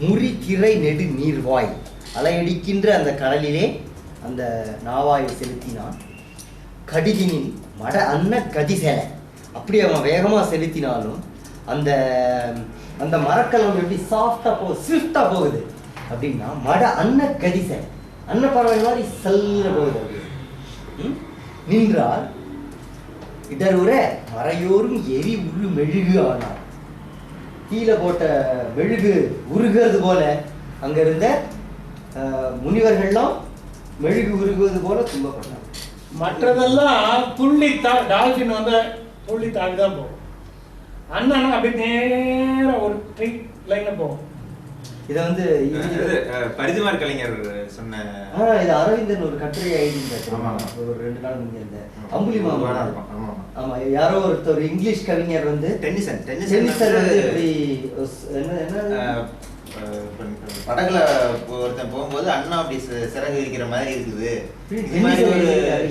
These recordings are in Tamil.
முறிக்கிறை நெடு நீர்வாய். அலையடிக்கின்ற அந்த கடலிலே அந்த நாவாயை செலுத்தினான். கடிதினில் மட அன்ன கதிசெல. அப்படி அவன் வேகமாக செலுத்தினாலும் அந்த அந்த மரக்கலம் எப்படி சாஃப்டாக போ ஸ்விஃப்டாக போகுது அப்படின்னா மட அன்ன கதிசை அன்ன பறவை மாதிரி செல்ல போகுது அப்படி ம்? நின்றால் இடருற மறையோரும் எரி உள்ளு மெழுகு ஆனார். கீழே போட்ட மெழுகு உருகிறது போல அங்கே இருந்த முனிவர்கள்லாம் மெழுகு உருகுவது போல துன்பப்பட்டாங்க. மற்றதெல்லாம் துள்ளி தா டால்ஃபின் வந்து துள்ளி தாவி தான் போகும். அண்ணன் அப்படி நேராக ஒரு ஸ்ட்ரெயிட் லைனில் போகும். இதை வந்து பரிதிமார் கலைஞர் சொன்ன ஆ இது அரவிந்தன் ஒரு கட்டுரை எழுதியிருந்தார். ஒரு ரெண்டு நாள் முந்தைய இந்த அம்புலி மாமா. ஆமா, ஆமா, ஆமா. ஆமா யாரோ ஒருத்தர் இங்கிலீஷ் கவிஞர் வந்து டென்னிசன் டென்னிசன் வந்து இப்படி என்ன என்ன? படகுல ஒருத்தன் போகும்போது அண்ணா அப்படி சிறகு விரிக்கிற மாதிரி இருக்குது.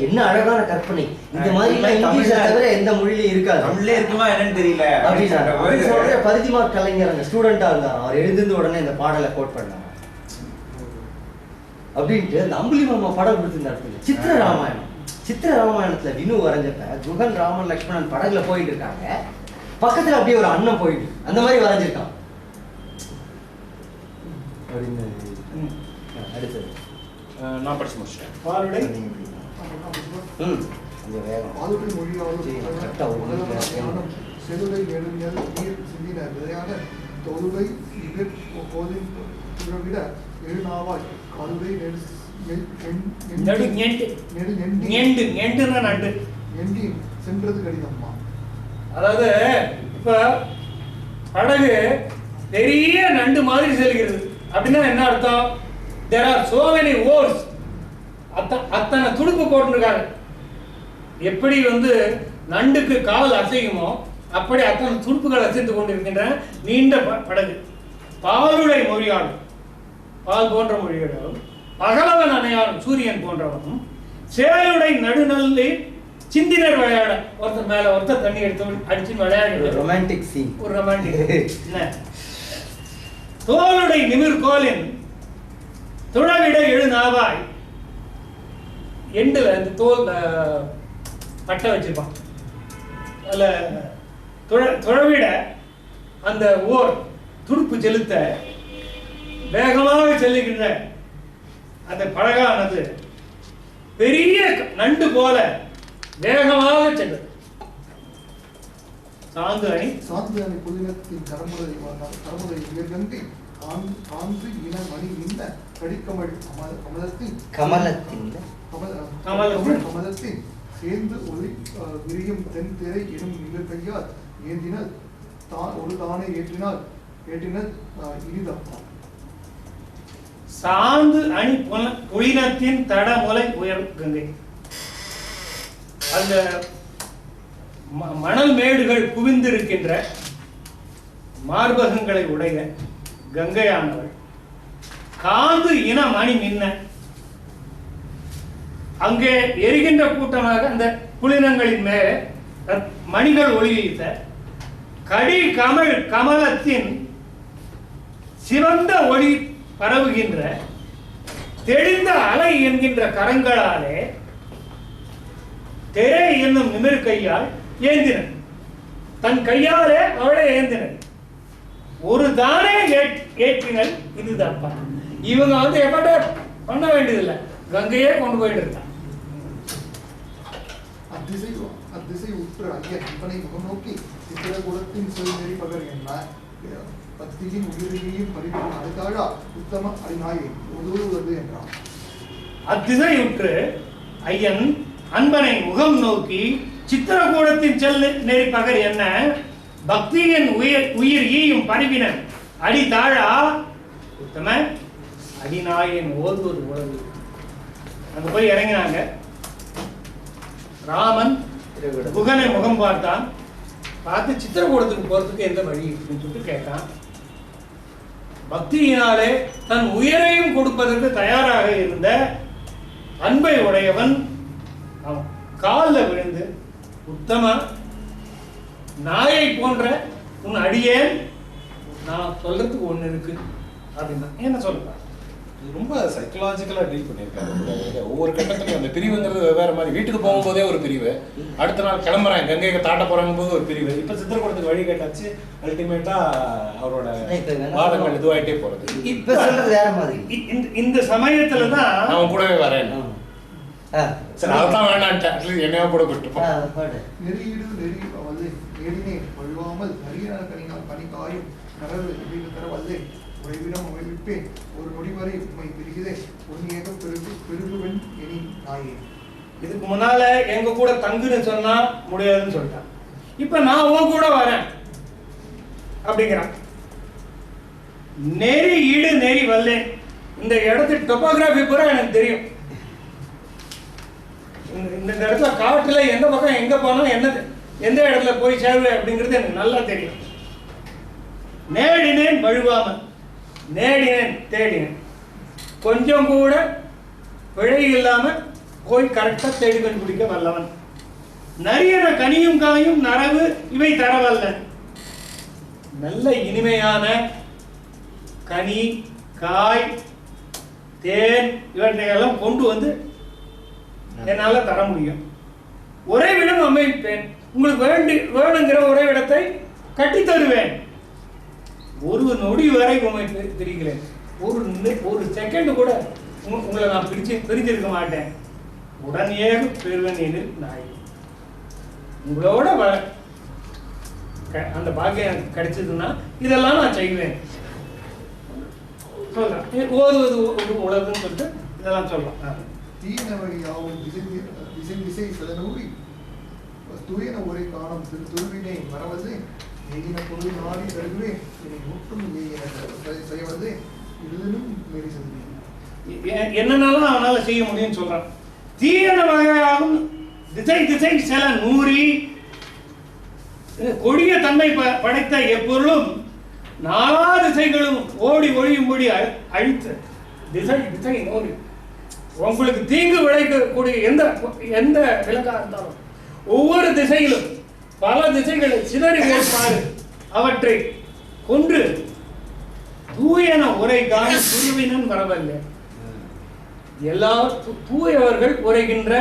என்ன அழகான கற்பனை. இந்த மாதிரி இங்கிலீஷை தவிர எந்த மொழியிலும் இருக்காது. தமிழ்ல இருக்குமா என்னன்னு தெரியல. அப்படின்னா சொல்ற பரிதிமார் கலைஞர் அந்த ஸ்டூடெண்டா இருந்தார். அவர் எழுந்திருந்த உடனே இந்த பாடலை கோட் பண்ணாங்க அப்படின்ட்டு அந்த அம்புலி மாமா படம் கொடுத்திருந்தாரு சித்திர ராமாயணம். சித்திர ராமாயணத்துல வினு வரைஞ்சப்ப குகன் ராமன் லக்ஷ்மணன் படகுல போயிட்டு இருக்காங்க. பக்கத்துல அப்படியே ஒரு அண்ணன் போயிட்டு அந்த மாதிரி வரைஞ்சிருக்கான். அப்படின்னு. அடுத்தது. நான் படிச்சு முடிச்சிட்டேன். பாருடை ம். கொஞ்சம் வேகம். பாதுகை மொழியாலும் சரி, கரெக்டா ஒரு முதலான நிமிஷம். ஞானம், செருளை நெடுநியல் நீர் சிந்தின விதையான தொழுகை இது போதின் விட எழுநாவாய். கழுதை நெடு நெ- எண்- எண்- நடு ஞெண்டு ஞெண்டுன்னா நண்டு. எண்டி சென்றது கடிதம்மா. அதாவது இப்ப படகு பெரிய நண்டு மாதிரி செல்கிறது. அப்படின்னா என்ன அர்த்தம்? There are so many oars அத்த அத்தனை துடுப்பு போட்டுருக்காங்க. எப்படி வந்து நண்டுக்கு கால் அசையுமோ அப்படி அத்தனை துடுப்புகள் அசைத்து கொண்டிருக்கின்றன. நீண்ட படகு. பாலுடை மொழியாளும் பால் போன்ற மொழிகளும் பகலவன் அணையாளும் சூரியன் போன்றவனும் சேலுடை நடுநல்லி சிந்தினர் விளையாட ஒருத்தர் மேல ஒருத்தர் தண்ணி எடுத்து அடிச்சு விளையாடுறது ரொமான்டிக் சீன் ஒரு ரொமான்டிக் என்ன? தோளுடை நிமிர் கோலின் துழவிட எழுநாவாய் எண்டில் எண்டுல இந்த தோல் பட்டை வச்சிருப்பான். அதுல துழ துழவிட அந்த ஓர் துடுப்பு செலுத்த வேகமாக செல்லுகின்ற அந்த படகானது பெரிய நண்டு போல வேகமாக சென்றது. சாந்து அணி. சாந்தியான புதினத்தின் கரமுறை கரமுறை உயர்கங்கை காந்து காந்து இன மணி நின்ன கடிக்கமழ் கமல கமலத்தின். கமலத்தின் கமல கமலத்தின். கமலத்தின் சேர்ந்து ஒளி விரியும் தென் திரை எனும் நிகழ் கையால் ஏந்தினால் தான் ஒரு தானே ஏற்றினால் ஏற்றினால் அஹ், இனிதப்பா. சாந்து அணி புல- புலினத்தின் தடமுலை உயர் கங்கை. அந்த மணல் மேடுகள் குவிந்திருக்கின்ற மார்பகங்களை உடைய கங்கையானவள் காந்து இன மணி மின்ன அங்கே எரிகின்ற கூட்டமாக அந்த புலினங்களின் மேலே மணிகள் ஒளியீத்த கடி கமல் கமலத்தின் சிவந்த ஒளி பரவுகின்ற தெளிந்த அலை என்கின்ற கரங்களாலே தெரே என்னும் நிமிர் கையால் ஏந்தினன் தன் கையாலே அவளை ஏந்தினன் ஒரு தானே ஏற்- ஏற்றினல் இது தப்பா இவங்க வந்து எவ்வளோ பண்ண வேண்டியதில்லை. கங்கையே கொண்டு போயிட்டு இருக்கான் அத்திசை அத்திசை உற்ற ஐயன் இவனை முகம் நோக்கி சித்திரகுலத்தின் சிறுநெறி பகர் என்ன பத்தியின் உயிரையும் பறிக்கும் அடுத்தாழா உத்தம அடிநாயை உதவுவது என்றான். அத்திசையுற்று ஐயன் அன்பனை முகம் நோக்கி சித்திரகூடத்தின் செல் நெறி பகர் என்ன? பக்தியின் உயிர் உயிர் ஈயும் பரிவினன். அடி தாழா. உத்தம. அடிநாயின் ஓர்வொரு உறவு. அங்க போய் இறங்கினாங்க. ராமன் குகனை முகம் பார்த்தான். பார்த்து சித்திரகூடத்துக்கு போறதுக்கு எந்த வழி அப்படின்னு சொல்லிட்டு கேட்டான். பக்தியினாலே தன் உயிரையும் கொடுப்பதற்கு தயாராக இருந்த அன்பை உடையவன் அவன் காலில் விழுந்து உத்தம நாயை போன்ற உன் அடியேன் நான் சொல்றதுக்கு ஒண்ணு இருக்கு. அப்படின்னா என்ன சொல்லுங்க இது ரொம்ப சைக்கலாஜிக்கலா டீல் பண்ணியிருக்காரு. உள்ள. ஒவ்வொரு கட்டத்துலயும் அந்த பிரிவுங்கிறது வெவ்வேறு மாதிரி. வீட்டுக்கு போகும்போதே ஒரு பிரிவு. அடுத்த நாள் கிளம்புறேன். கங்கை தாட்ட போறாங்க போது ஒரு பிரிவு. இப்ப சித்திரக்கூடத்துக்கு வழி கேட்டாச்சு. அல்டிமேட்டா அவரோட வாதங்கள் இதுவாயிட்டே போறது. இப்ப சொல்றது வேற மாதிரி. இ- இந்த இந்த சமயத்துல தான் அவன் கூடவே வரேன். சரி அதான் வேணான்ட்டேன். என்னையா கூட. நெறியீடு நெறி வல்லே நேரினே வழுவாமல் நரியன கனினால் பனி காயும் நரவு இவைகள் தர வல்லே. உறைவிடம் அமைவிப்பேன் ஒரு நொடி வரை உண்மை பிரிகிறே உன்னியக பெருகு பெருகுவன் எனி நாயே இதுக்கு முன்னால எங்க கூட தங்குன்னு சொன்னா முடியாதுன்னு சொல்லிட்டான் இப்ப நான் உன் கூட வரேன். அப்படிங்கிறான். நெறி ஈடு நெறி வல்லேன் இந்த இடத்து டொபோகிராஃபி பூரா எனக்கு தெரியும். இந்த இடத்துல காட்டுல எந்த பக்கம் எங்க போனோம் என்னது? எந்த இடத்துல போய் சேருவேன் அப்படிங்கிறது எனக்கு நல்லா தெரியும். நேடினேன் வழுவாமல் நேடினேன் தேடினேன். கொஞ்சம் கூட பிழை இல்லாம போய் கரெக்டாக தேடி கண்டுபிடிக்க வல்லவன். நரியன கனியும் காயும் நரவு இவை தரவல்ல. நல்ல இனிமையான கனி காய் தேன் இவற்றையெல்லாம் கொண்டு வந்து என்னால தர முடியும். உறைவிடம் அமைப்பேன். உங்களுக்கு வேண்டி வேணுங்கிற உறைவிடத்தை கட்டி தருவேன். ஒரு நொடி வரை உண்மை பிரிக்கிறேன் ஒரு ஒரு செகண்ட் கூட உங்களை நான் பிரிச்சு பிரிஞ்சிருக்க மாட்டேன். உடனே பெறுவேன் எனில் நாய். உங்களோட வர க- அந்த பாக்கியம் எனக்கு கிடைச்சதுன்னா இதெல்லாம் நான் செய்வேன். சொல்லலாம் ஓதுவது ஒரு உலகம்னு சொல்லிட்டு இதெல்லாம் சொல்லலாம். தீன வழியாவும் திசை திசை திசை சிலனூறி தூயன ஒரே காலம் திரு துருவினை மறவது எகின பொருள் நாடி தருகுவேன் என்னை முட்டும் செய்வது இதிலும் இருதலும் செல்வேன். என்னென்னலாம் அவனால செய்ய முடியும்னு சொல்றான்? தீயன வகையாகும் திசை திசை சில நூறி கொடிய தன்மை ப- படைத்த எப்பொருளும் நாலா திசைகளும் ஓடி ஒழியும்படி அழி- அழித்த திசை திசை நூறி. உங்களுக்கு தீங்கு விளைக்கக்கூடிய எந்த எந்த விலங்காக இருந்தாலும் ஒவ்வொரு திசையிலும் பல திசைகளை சிதறி ஓட்டாறு அவற்றை கொன்று தூயன உரை காண வரவில்லை. எல்லா தூயவர்கள் உரைகின்ற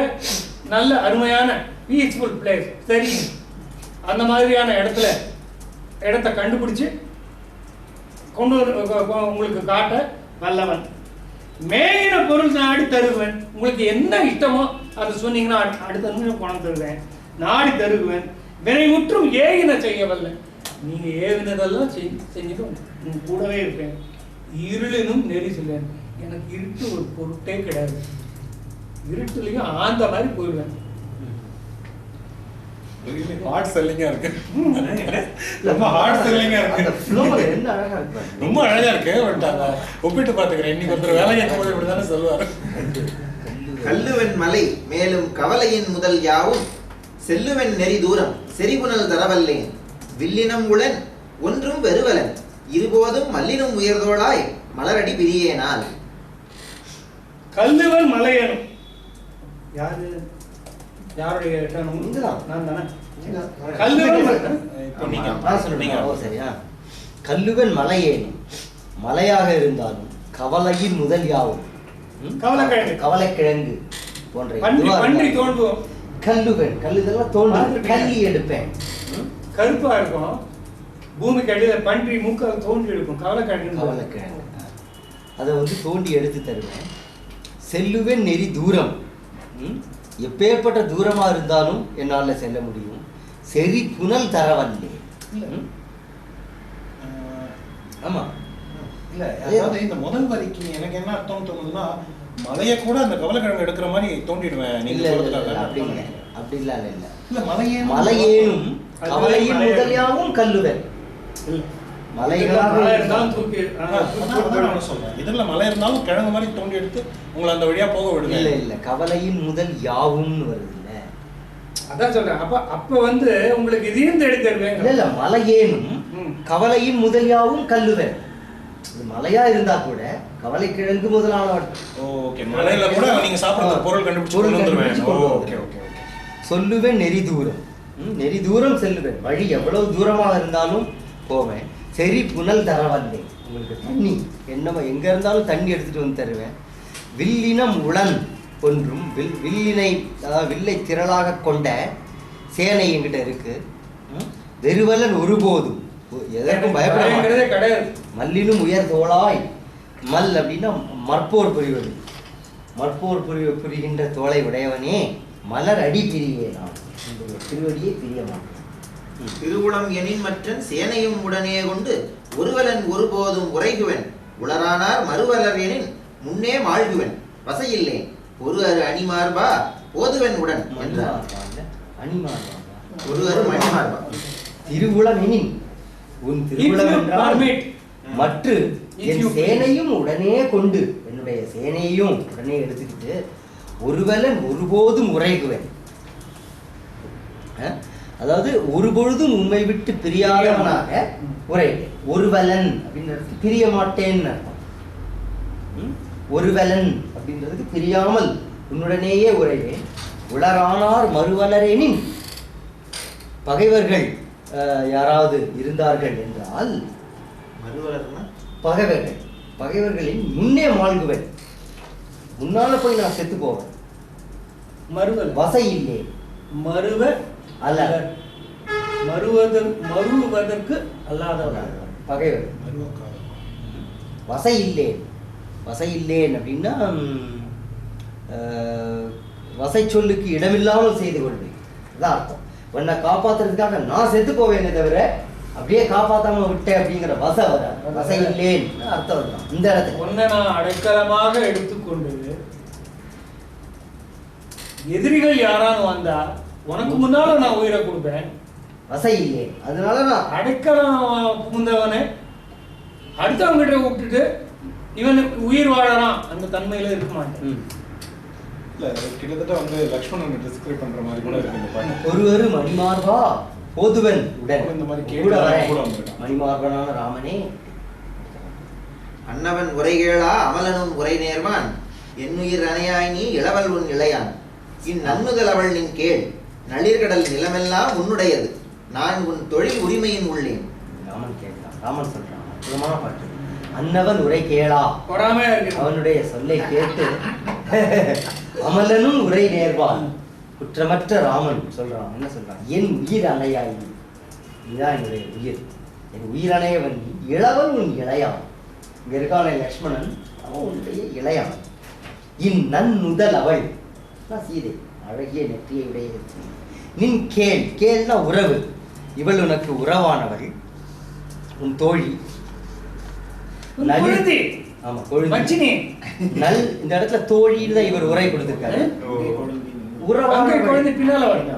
நல்ல அருமையான பீஸ்ஃபுல் பிளேஸ் சரி. அந்த மாதிரியான இடத்துல இடத்த கண்டுபிடிச்சு கொண்டு உங்களுக்கு காட்ட வல்லவன். மேயின பொருள் நாடி தருவேன். உங்களுக்கு என்ன இஷ்டமோ அதை சொன்னீங்கன்னா அடு- அடுத்த நிமிஷம் பணம் தருவேன். நாடி தருவேன். வினைமுற்றும் ஏகின செய்ய நீங்க ஏவினதெல்லாம் செய் செஞ்சுட்டு உங்க கூடவே இருப்பேன். இருளினும் நெரிசலன் எனக்கு இருட்டு ஒரு பொருட்டே கிடையாது. இருட்டுலையும் ஆந்த மாதிரி போயிடுவேன். ஹார்ட் செல்லிங்கா இருக்கு. ரொம்ப ஹார்ட் செல்லிங்கா இருக்கு. அழகா இருக்கு? பாருங்க. ரொம்ப அழகா இருக்கு பட் அந்த ஒப்பிட்டு பாத்துக்கிறேன் இன்னைக்கு ஒருத்தர் வேலை கேட்கும் போது இப்படிதானே சொல்லுவாரு. கல்லுவன் மலை மேலும் கவலையின் முதல் யாவும் செல்லுவன் நெறி தூரம் செறிபுணல் தரவல்லேன் வில்லினம் உளன் ஒன்றும் வெறுவலன் இருபோதும் மல்லினும் உயர்தோளாய் மலரடி பிரியேனால் கல்லுவன் மலையனும் யாரு? யாருடைய. நான் தானே. கல்லுவன் மலையேனும். மலையாக இருந்தாலும் கவலையின் முதல் யாவும்? ம்? கவலைக்கிழங்கு. போன்ற கல்லுவன் கல்லு இதெல்லாம் தோண்டு பார்த்திருக்கேன். கல்லி எடுப்பேன்? கருப்பா இருக்கும். பூமிக்கு அடியில பன்றி மூக்கால் தோண்டி எடுக்கும் கவலைக்கிழங்கு. கவலைக்கிழங்கு. அதை வந்து தோண்டி எடுத்து தருவேன். செல்லுவேன் நெறி தூரம்? எப்பேற்பட்ட தூரமா இருந்தாலும் என்னால செல்ல முடியும். செறி புனல் தரவல்லே ஆமா. இல்ல அதாவது இந்த முதல் வரிக்கு எனக்கு என்ன அர்த்தம் தோணுதுன்னா மலையை கூட அந்த கவலைக்கிழங்கு எடுக்கிற மாதிரி தோண்டிடுவேன் இல்ல அப்படி இல்ல. அப்படி இல்ல இல்ல இல்ல. மலையே மலையேனும் கவலையின். முதலியாவும் சொல்றேன். இதுல மலை இருந்தாலும் கிழங்கு மாதிரி தோண்டி எடுத்து உங்களை அந்த வழியா போக விடுங்க இல்ல இல்ல கவலையின் முதல் யாவும்னு வருது. அதான் சொல்றேன். அப்ப அப்ப வந்து உங்களுக்கு இதையும் தேடி இல்ல தருவேன் இல்ல மலையேனும் ம். கவலையின் முதல் யாவும் கல்லுவன் மலையா இருந்தா கூட கவலை கிழங்கு முதலானவன் ஓகே மலையில கூட நீங்க சாப்பிடுற பொருள் கண்டுபிடிச்சு ஓகே வந்துருவேன். ஓகே ஓகே சொல்லுவேன் நெறி தூரம். ம், நெறி தூரம் செல்லுவேன். வழி எவ்வளவு தூரமாக இருந்தாலும் போவேன். சரி புனல் தர வந்தேன். உங்களுக்கு தண்ணி. என்னமோ எங்கே இருந்தாலும் தண்ணி எடுத்துகிட்டு வந்து தருவேன். வில்லினம் உளன் ஒன்றும் வில் வில்லினை அதாவது வில்லை திரளாக கொண்ட சேனை என்கிட்ட இருக்கு? வெறுவலன் ஒருபோதும். எதற்கும் பயப்பட கிடையாது. மல்லினும் உயர் தோளாய். மல் அப்படின்னா மற்போர் புரிவது. மற்போர் புரி புரிகின்ற தோளை உடையவனே மலர் அடி பிரியே நான் திருவடியை பிரிய மாட்டேன். ம். திருவுளம் எனின் மற்றன் சேனையும் உடனே கொண்டு ஒருவலன் ஒருபோதும் உரைகுவன் உளரானார் மறுவலர் எனின் முன்னே மாழ்குவன். வசையில்லேன் ஒரு அரு அணிமார்பா போதுவன் உடன் என்றார் மணிமார்பாங்க, அணிமார்பாங்க. ஒரு அரு மணிமார்பா திருவுளம் எனின் உன் திருவுளம் என்றால் permit. மற்று என் சேனையும் உடனே கொண்டு என்னுடைய சேனையும் உடனே எடுத்துக்கிட்டு ஒருவலன் ஒருபோதும் உரைகுவேன்? அதாவது ஒரு பொழுதும் உண்மை விட்டு பிரியாதவனாக உரைவேன் ஒருவலன் அப்படின்றதுக்கு பிரிய மாட்டேன்னு அர்த்தம்? ஒருவலன் அப்படின்றதுக்கு பிரியாமல் உன்னுடனேயே உரைவேன் உளரானார் மறுவலரேனின் பகைவர்கள் அஹ், யாராவது இருந்தார்கள் என்றால் மறுவலர்னா பகைவர்கள். பகைவர்களின் முன்னே மாழ்குவேன் முன்னால போய் நான் செத்து போவேன். மறுவல் வசை இல்லை. மறுவ அல்ல. மறுவதற்கு மறுவதற்கு அல்லாதவர்கள் பகைவர். வசை இல்லேன் வசை இல்லேன் அப்படின்னா வசை சொல்லுக்கு இடமில்லாமல் செய்து கொள்வேன். அதான் அர்த்தம். உன்னை காப்பாத்துறதுக்காக நான் செத்து போவேனே தவிர அப்படியே காப்பாத்தாம விட்டேன் அப்படிங்கிற வசை வராது. வசை இல்லேன் அர்த்தம் அதுதான். இந்த இடத்துல. உன்னை நான் அடைக்கலமாக எடுத்துக்கொண்டு எதிரிகள் யாரான்னு வந்தா உனக்கு முன்னால நான் உயிரை கொடுப்பேன். வசை இல்லேன் அதனால நான் அடைக்கலம் புகுந்தவனை அடுத்தவங்கிட்ட விட்டுட்டு இவன் உயிர் வாழறான் அந்த தன்மையில இருக்க மாட்டேன். இல்ல கிட்டத்தட்ட வந்து லக்ஷ்மணன் டிஸ்கிரைப் பண்ற மாதிரி கூட இருக்கு இந்த பாட்டு. ஒருவரு மணிமார்பா போதுவன் உடன். இந்த மாதிரி கூட. கூட. மணிமார்பனான ராமனே. அன்னவன் உரைகேளா அமலனும் உரை நேர்வான். என்னுயிர் அணையாய் நீ இளவல் உன் இளையான். இந்நன்முதல் அவள் நின் கேள். நளிர்கடல் நிலமெல்லாம் உன்னுடையது. நான் உன் தொழில் உரிமையின் உள்ளேன். ராமன் கேட்கிறான் ராமன் சொல்றான். அற்புதமான பாட்டு. அன்னவன் உரை கேளா. அவனுடைய சொல்லை கேட்டு அமலனும் உரை நேர்வான் குற்றமற்ற ராமன் சொல்றான். என்ன சொல்றான்? என் உயிர் அணையாய் நீ. நீதான் என்னுடைய உயிர். என் உயிர் அணையவன் நீ. இளவன் உன் இளையான். இங்க இருக்கான லக்ஷ்மணன். அவன் உன்னுடைய இளையான். இன் நன் முதல் அவள் சீதை. அழகிய நெற்றியை உடைய நின் கேள். கேள்னா உறவு. இவள் உனக்கு உறவானவள். உன் தோழி. ஆமா நல் இந்த இடத்துல தோழின்னு தான் இவர் உரை கொடுத்திருக்காரு. பின்னால வருங்க.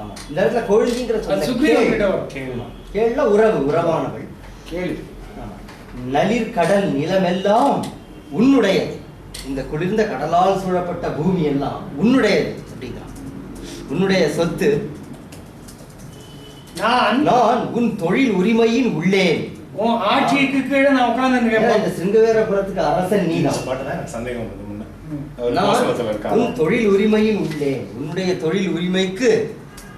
ஆமா இந்த இடத்துல கொழுந்திங்கிற சொல்ல அது சுக்ரீவன் கேள். கிட்ட வரும். ஆமா. கேள்னா உறவு உறவானவள். கேள்வி. நளிர் கடல் நிலமெல்லாம் உன்னுடையது. இந்த குளிர்ந்த கடலால் சூழப்பட்ட பூமி எல்லாம் உன்னுடையது அப்படிங்கிறான். உன்னுடைய சொத்து. நான் நான் உன் தொழில் உரிமையின் உள்ளேன். உன் ஆட்சிக்கு கீழே நான் உட்கார்ந்து ஏன்னா இந்த சிருங்கவேரபுரத்துக்கு அரசன் பாட்டு தான். எனக்கு சந்தேகம் முன்ன. உன் தொழில் உரிமையின் உள்ளேன் உன்னுடைய தொழில் உரிமைக்கு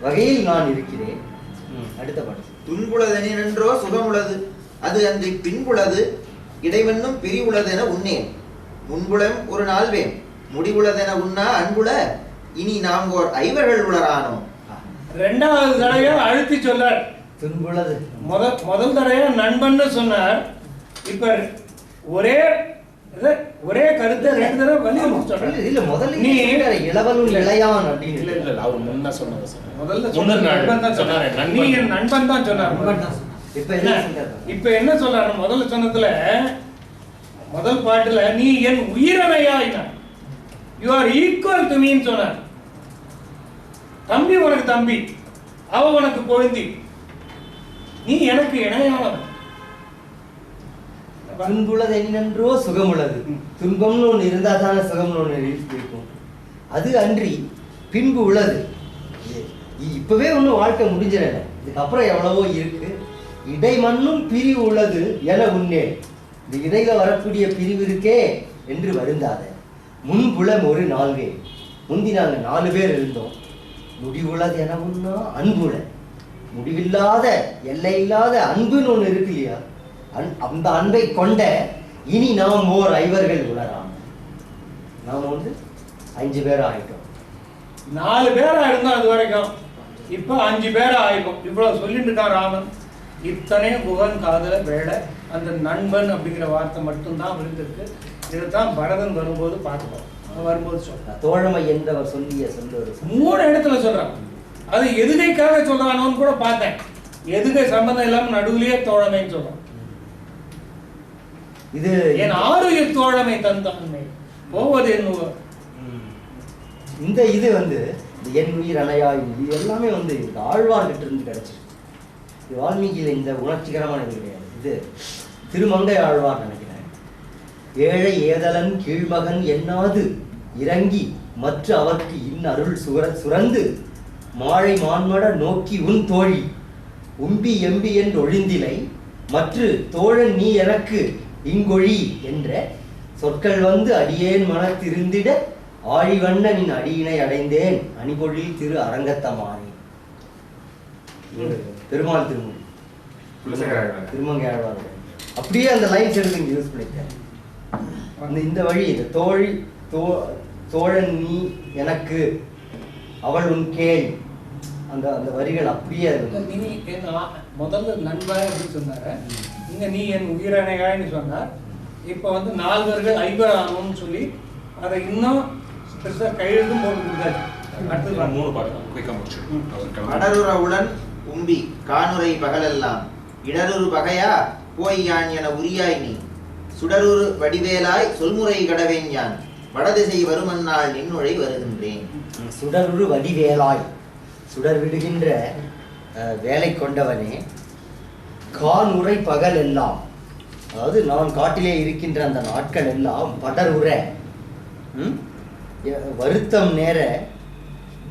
வகையில் நான் இருக்கிறேன். ம், அடுத்த பாட்டு. துன்புளதெனின்றோ சுகமுளது அது அன்றி பின்புளது இடைவென்னும் பிரிவுளதென உண்ணேன். முன்புலம் ஒரு நாள்வேன் முடிவுளதென உண்ணா அன்புள இனி நாம் ஓர் ஐவர்கள் உளரானோம். ரெண்டாவது தடவையா அழுத்தி சொல்லார். துன்புள்ளது முதல் முதல் தடவையா நண்பன்னு சொன்னார். இப்ப ஒரே இது, ஒரே கருத்தை ரெண்டு தடவை வலியுறுத்தி இல்ல, சொல்றார் இல்ல முதல்ல நீ இளவலும் இளையான் அப்படின்னு. இல்ல இல்ல அவர் முன்ன சொன்னது முதல்ல நாள் நண்பன் தான் சொன்னாரே, சொன்னார் நண்பன். நீ என் நண்பன் தான் சொன்னார். இப்ப என்ன? இப்ப என்ன சொல்றாரு? முதல்ல சொன்னதுல முதல் பாட்டுல நீ என் உயிரணையாயின யூ ஆர் ஈக்குவல் டு மீன்னு சொன்னார். தம்பி உனக்கு தம்பி அவ உனக்கு கொழுந்தி நீ எனக்கு இணையானவன் துன்புள்ளது என்னென்றோ சுகமுள்ளது. துன்பம்னு ஒண்ணு இருந்தா தானே சுகம்னு ஒண்ணு இருக்கும் அது அன்றி பின்பு உள்ளது. இப்பவே ஒன்றும் வாழ்க்கை முடிஞ்சிடல. இதுக்கப்புறம் எவ்வளவோ இருக்கு. இடைமண்ணும் பிரிவு உள்ளது என உன்னே. இந்த இடையில வரக்கூடிய பிரிவு இருக்கே என்று வருந்தாத. முன்புலம் ஒரு நால்வே முந்தி நாங்க நாலு பேர் இருந்தோம். முடிவுள்ளது என உன்னா அன்புல முடிவில்லாத எல்லை இல்லாத அன்புன்னு ஒண்ணு இருக்கு இல்லையா? அந்த அன்பை கொண்ட இனி நாம் ஓர் ஐவர்கள் உணராம் நாம் வந்து அஞ்சு பேர் ஆயிட்டோம். நாலு பேரா இருந்தோம் அது வரைக்கும். இப்போ அஞ்சு பேரா ஆயிருக்கும் இவ்வளவு சொல்லிட்டு இருக்கான் ராமன். இத்தனையும் குகன் காதல வேலை அந்த நண்பன் அப்படிங்கிற வார்த்தை மட்டும்தான் விழுந்திருக்கு. இதைத்தான் பரதன் வரும்போது பார்க்கலாம் வரும்போது சொல்றான். தோழமை என்பவர் சொல்லிய சொல்லொரு சொல். மூணு இடத்துல சொல்றான். அது எதுகைக்காக சொல்றானோன்னு கூட பார்த்தேன். எதுகை சம்பந்தம் இல்லாம நடுவுலயே தோழமைன்னு சொல்றான் இது என் ஆறுயிர் தோழமை தந்தான்மை. போவது என்னுவோ இந்த இது வந்து இந்த என் உயிர் அணையாய் இது எல்லாமே வந்து இந்த ஆழ்வார்கிட்ட இருந்து கிடைச்சிருக்கு. இது வால்மீகியில இந்த உணர்ச்சிகரமான இது கிடையாது. இது திருமங்கை ஆழ்வார் நினைக்கிறேன். ஏழை ஏதலன் கீழ்மகன் எண்ணாது இறங்கி மற்ற அவர்க்கு இன் அருள் சுர சுரந்து மாழை மான்மட நோக்கி உன் தோழி உம்பி எம்பி என்று ஒழிந்திலை மற்று தோழன் நீ எனக்கு இங்கொழி என்ற சொற்கள் வந்து அடியேன் மனத்திருந்திட ஆழிவண்ணனின் அடியினை அடைந்தேன் அணிபொழில் திரு அரங்கத்தமானி. பெருமாள் திருமொழி. குலசேகர திருமங்கை ஆழ்வார் அப்படியே அந்த லைன்ஸ் எடுத்து இங்க யூஸ் பண்ணிருக்கேன் அந்த இந்த வழி இது தோழி தோ தோழன் நீ எனக்கு அவள் உன் கேள். அந்த அந்த வரிகள் அப்படியே நீ முதல்ல நண்பாய் அப்படின்னு சொன்னாரு. இங்க நீ என் உயிரணையாய்னு சொன்னார். இப்போ வந்து நால்வர்கள் ஐவரானோம்னு சொல்லி அதை இன்னும் பெருசா கையெழுத்தும் போட்டு கொடுத்தாச்சு. மூணு பாட்டு குயிக்கா முடிச்சு. அவர் கிளம்புறாரு. அடருற உடன் உம்பி காணுரை பகலெல்லாம். இடருறு பகையா போய் யான் என உரியாய் நீ. சுடருறு வடிவேலாய் சொல்முறை கடவேன் யான். வடதிசை வருமன்னாள் நின்னுழை வருகின்றேன். சுடருரு வடிவேலாய். சுடர் விடுகின்ற வேலை கொண்டவனே கான் உரை பகல் எல்லாம். அதாவது நான் காட்டிலே இருக்கின்ற அந்த நாட்கள் எல்லாம் படர் உர. வருத்தம் நேர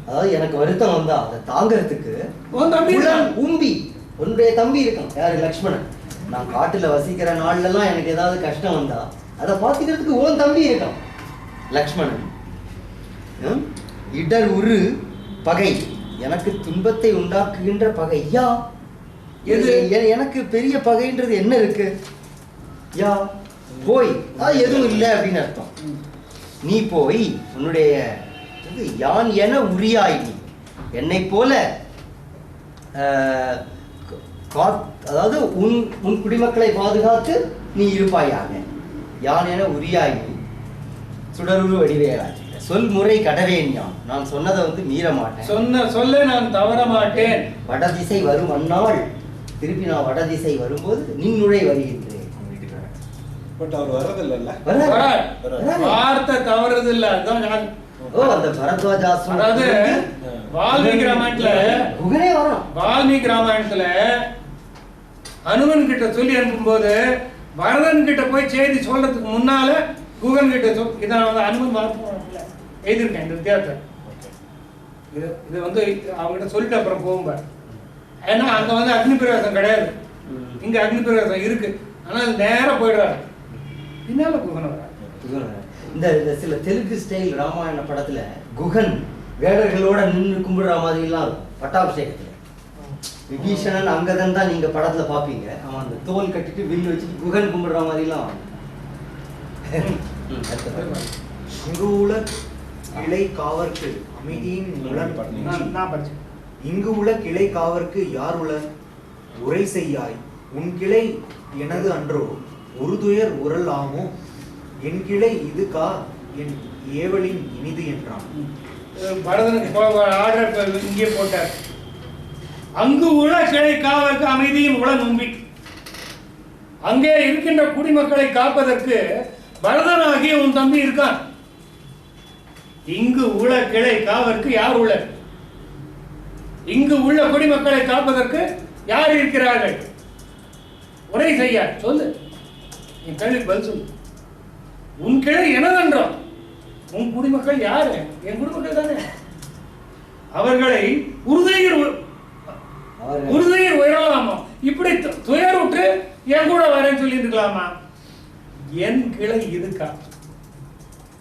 அதாவது எனக்கு வருத்தம் வந்தா அதை தாங்கிறதுக்கு. உம்பி. உன்னுடைய தம்பி இருக்கான் யாரு? லக்ஷ்மணன். நான் காட்டுல வசிக்கிற நாள்ல எல்லாம் எனக்கு ஏதாவது கஷ்டம் வந்தா அதை பார்த்துக்கிறதுக்கு உன் தம்பி இருக்கான். லக்ஷ்மணன். ம்? இடர் உரு பகை. எனக்கு துன்பத்தை உண்டாக்குகின்ற பகை. யா. எது? எனக்கு பெரிய பகைன்றது என்ன இருக்கு? யா. போய். அது எதுவும் இல்லை அப்படின்னு அர்த்தம். நீ போய் உன்னுடைய இது யான் என உரியாய் நீ. என்னை போல அதாவது உன் உன் குடிமக்களை பாதுகாத்து நீ இருப்பாயாக. யான் என உரியாய் நீ. சுடருரு வடிவேலாய் சொல் முறை கடவேன் யான் நான் சொன்னதை வந்து மீற மாட்டேன் சொன்ன சொல்ல நான் தவற மாட்டேன் வடதிசை வரும் அந்நாள். திருப்பி நான் வடதிசை வரும்போது நின்னுழை வருகின்றேன். பட் அவர். வார்த்தை தவறுது இல்ல அதுதான் நான் ஓ அந்த பரத்வாஜாசிரமம் அதாவது வால்மீகி ராமாயணத்துல குகனே வரும். வால்மீகி ராமாயணத்துல அனுமன் கிட்ட சொல்லி அனுப்பும்போது பரதன் கிட்ட போய் செய்தி சொல்றதுக்கு முன்னால குகன் கிட்ட சொல் இதை நான் வந்து அனுமன் எழுதியிருக்கேன் இந்த வித்தியாசத்தை. இது இது வந்து அவங்ககிட்ட சொல்லிட்டு அப்புறம் போகும்பார் ஏன்னா அங்க வந்து அக்னி பிரவேசம் கிடையாது. இங்க அக்னி பிரவேசம் இருக்கு. ஆனா அது நேரா போயிடுறாரு. பின்னால குகன். இந்த இந்த சில தெலுங்கு ஸ்டைல் ராமாயண படத்துல குகன் வேடர்களோட நின்று கும்பிடுற மாதிரி எல்லாம் பட்டாபிஷேகத்துல. விபீஷணன் அங்கதன் தான் நீங்க படத்துல பாப்பீங்க. அவன் அந்த தோல் கட்டிட்டு வில்லு வச்சுட்டு குகன் கும்பிடுற மாதிரி எல்லாம் கிளை காவர்க்கு அமைதியின் உளன் இங்கு உள்ள கிளை காவர்க்கு யார் உளன் உரை செய்யாய். உன் கிளை எனது அன்றோ? உருதுயர் உரல் ஆமோ? என் கிளை இது கா என் ஏவலின் இனிது என்றான். பரதனுக்கு ஆர்டர் இங்கே போட்டார். அங்கு உள்ள கிளை காவலுக்கு அமைதியும் உள நம்பி அங்கே இருக்கின்ற குடிமக்களை காப்பதற்கு பரதனாகிய உன் தம்பி இருக்கான். இங்கு உள்ள கிளை காவலுக்கு யார் உள்ள இங்கு உள்ள குடிமக்களை காப்பதற்கு யார் இருக்கிறார்கள்? உரை செய்ய சொல்லு. என் கேள்விக்கு பதில் சொல்லு. உன் கிளை எனதென்றான் உன் குடிமக்கள் யாரு? என் குடிமக்கள் தானே? அவர்களை உறுதியில் உறுதியில் உயரலாமா? இப்படி துயர் விட்டு என் கூட வரேன்னு சொல்லி இருக்கலாமா என் கிளை இதுக்கா?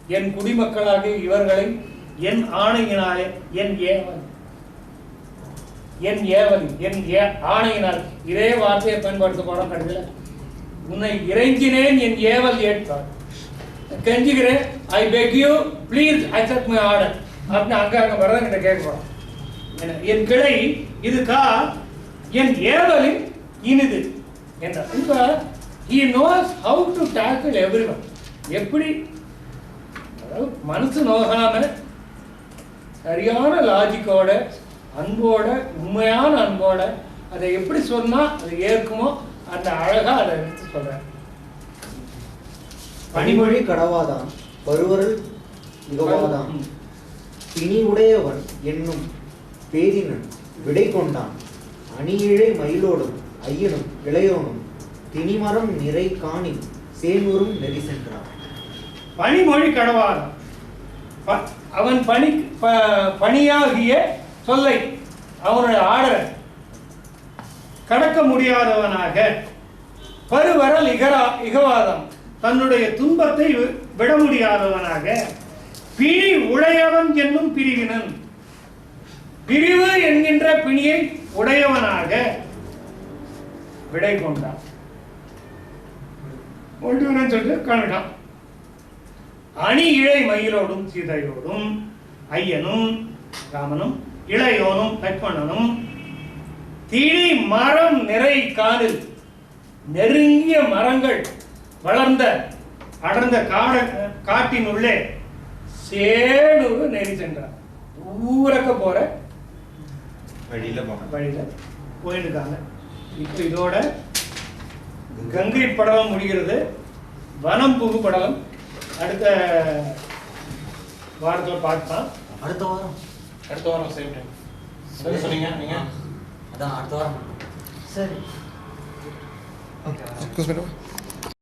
என் குடிமக்களாக இவர்களை என் ஆணையினாலே என் ஏவல். என் ஏவல் என் ஏ ஆணையினால். இதே வார்த்தையை பயன்படுத்த போறோம் கடைசியில் உன்னை இறைஞ்சினேன் என் ஏவல் ஏற்பார் கெஞ்சுகிறேன் I beg you please accept my order அப்படின்னு அங்க அங்க வரதங்கிட்ட கேட்கிறோம் என் கிளை இதுக்கா? என் ஏவலின் இனிது. என்றார். இப்ப knows how to tackle everyone எப்படி மனசு நோகாம சரியான லாஜிக்கோட அன்போட உண்மையான அன்போட அதை எப்படி சொன்னா அது ஏற்குமோ அந்த அழகா அதை எடுத்து சொல்றேன் பனிமொழி கடவாதான் பருவரல் மிகவாதான். பிணி உடையவன் என்னும் பேதினன் விடை கொண்டான். அணியிழை மயிலோடும் ஐயனும் இளையோனும் திணிமரம் நிறை காணி சேனூரும் நெறி சென்றான். பனிமொழி கடவாதான் ப- அவன் பணி ப- பணியாகிய சொல்லை அவனுடைய ஆடரை கடக்க முடியாதவனாக பருவரல் இகரா இகவாதம் தன்னுடைய துன்பத்தை விட முடியாதவனாக பிணி உடையவன் என்னும் பிரிவினன். பிரிவு என்கின்ற பிணியை உடையவனாக விடை கொண்டான். ஒன்றுவனு சொல்லிட்டு காமிட்டான் அணி இழை மயிலோடும் சீதையோடும் ஐயனும் ராமனும் இளையோனும் லட்சுமணனும் திணி மரம் நிறை காடில் நெருங்கிய மரங்கள் வளர்ந்த அடர்ந்த காட காட்டினுள்ளே சேனூர் நெறி சென்றார். ஊரக்க போற வழியில வழியில போயிட்டு இருக்காங்க இப்போ இதோட கங்கை படலம் முடிகிறது. வனம் புகு படலம் அடுத்த வாரத்தில் பார்க்கலாம் அடுத்த வாரம். அடுத்த வாரம் சேம் டைம் என்ன சொன்னீங்க நீங்க? அதான் அடுத்த வாரம். சரி. Me.